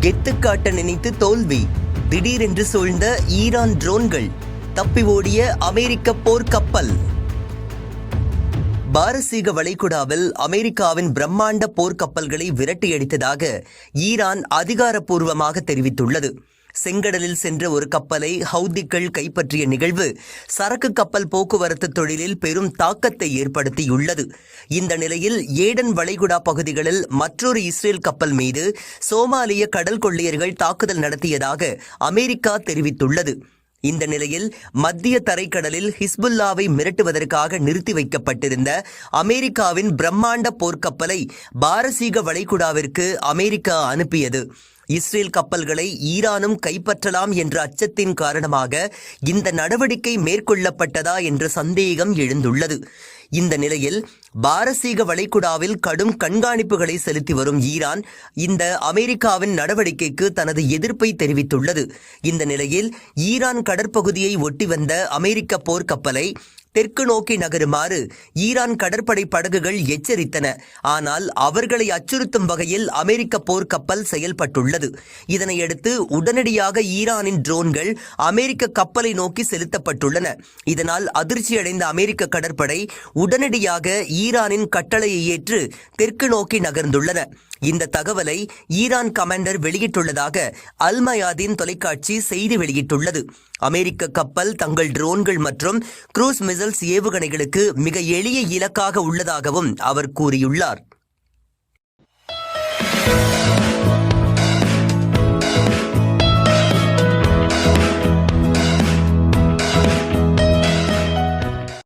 கெத்து காட்ட நினைத்து தோல்வி. திடீரென்று சூழ்ந்த ஈரான் ட்ரோன்கள் தப்பி ஓடிய அமெரிக்க போர்க்கப்பல். பாரசீக வளைகுடாவில் அமெரிக்காவின் பிரம்மாண்ட போர்க்கப்பல்களை விரட்டியடித்ததாக ஈரான் அதிகாரப்பூர்வமாக தெரிவித்துள்ளது. செங்கடலில் சென்ற ஒரு கப்பலை ஹவுதிக்கள் கைப்பற்றிய நிகழ்வு சரக்கு கப்பல் போக்குவரத்து தொழிலில் பெரும் தாக்கத்தை ஏற்படுத்தியுள்ளது. இந்த நிலையில் ஏடன் வளைகுடா பகுதிகளில் மற்றொரு இஸ்ரேல் கப்பல் மீது சோமாலிய கடல் கொள்ளையர்கள் தாக்குதல் நடத்தியதாக அமெரிக்கா தெரிவித்துள்ளது. இந்த நிலையில் மத்திய தரைக்கடலில் ஹிஸ்புல்லாவை மிரட்டுவதற்காக நிறுத்தி வைக்கப்பட்டிருந்த அமெரிக்காவின் பிரம்மாண்ட போர்க்கப்பலை பாரசீக வளைகுடாவிற்கு அமெரிக்கா அனுப்பியது. இஸ்ரேல் கப்பல்களை ஈரானும் கைப்பற்றலாம் என்ற அச்சத்தின் காரணமாக இந்த நடவடிக்கை மேற்கொள்ளப்பட்டதா என்ற சந்தேகம் எழுந்துள்ளது. இந்த நிலையில் பாரசீக வளைகுடாவில் கடும் கண்காணிப்புகளை செலுத்தி வரும் ஈரான் இந்த அமெரிக்காவின் நடவடிக்கைக்கு தனது எதிர்ப்பை தெரிவித்துள்ளது. இந்த நிலையில் ஈரான் கடற்பகுதியை ஒட்டி வந்த அமெரிக்க போர்க்கப்பலை தெற்கு நோக்கி நகருமாறு ஈரான் கடற்படை படகுகள் எச்சரித்தன. ஆனால் அவர்களை அச்சுறுத்தும் வகையில் அமெரிக்க போர்க்கப்பல் செயல்பட்டுள்ளது. இதனையடுத்து உடனடியாக ஈரானின் ட்ரோன்கள் அமெரிக்க கப்பலை நோக்கி செலுத்தப்பட்டுள்ளன. இதனால் அதிர்ச்சியடைந்த அமெரிக்க கடற்படை உடனடியாக ஈரானின் கட்டளையை ஏற்று தெற்கு நோக்கி நகர்ந்துள்ளன. இந்த தகவலை ஈரான் கமாண்டர் வெளியிட்டுள்ளதாக அல்மயாதீன் தொலைக்காட்சி செய்தி வெளியிட்டுள்ளது. அமெரிக்க கப்பல் தங்கள் ட்ரோன்கள் மற்றும் குரூஸ் மிசைல்ஸ் ஏவுகணைகளுக்கு மிக எளிய இலக்காக உள்ளதாகவும் அவர் கூறியுள்ளார்.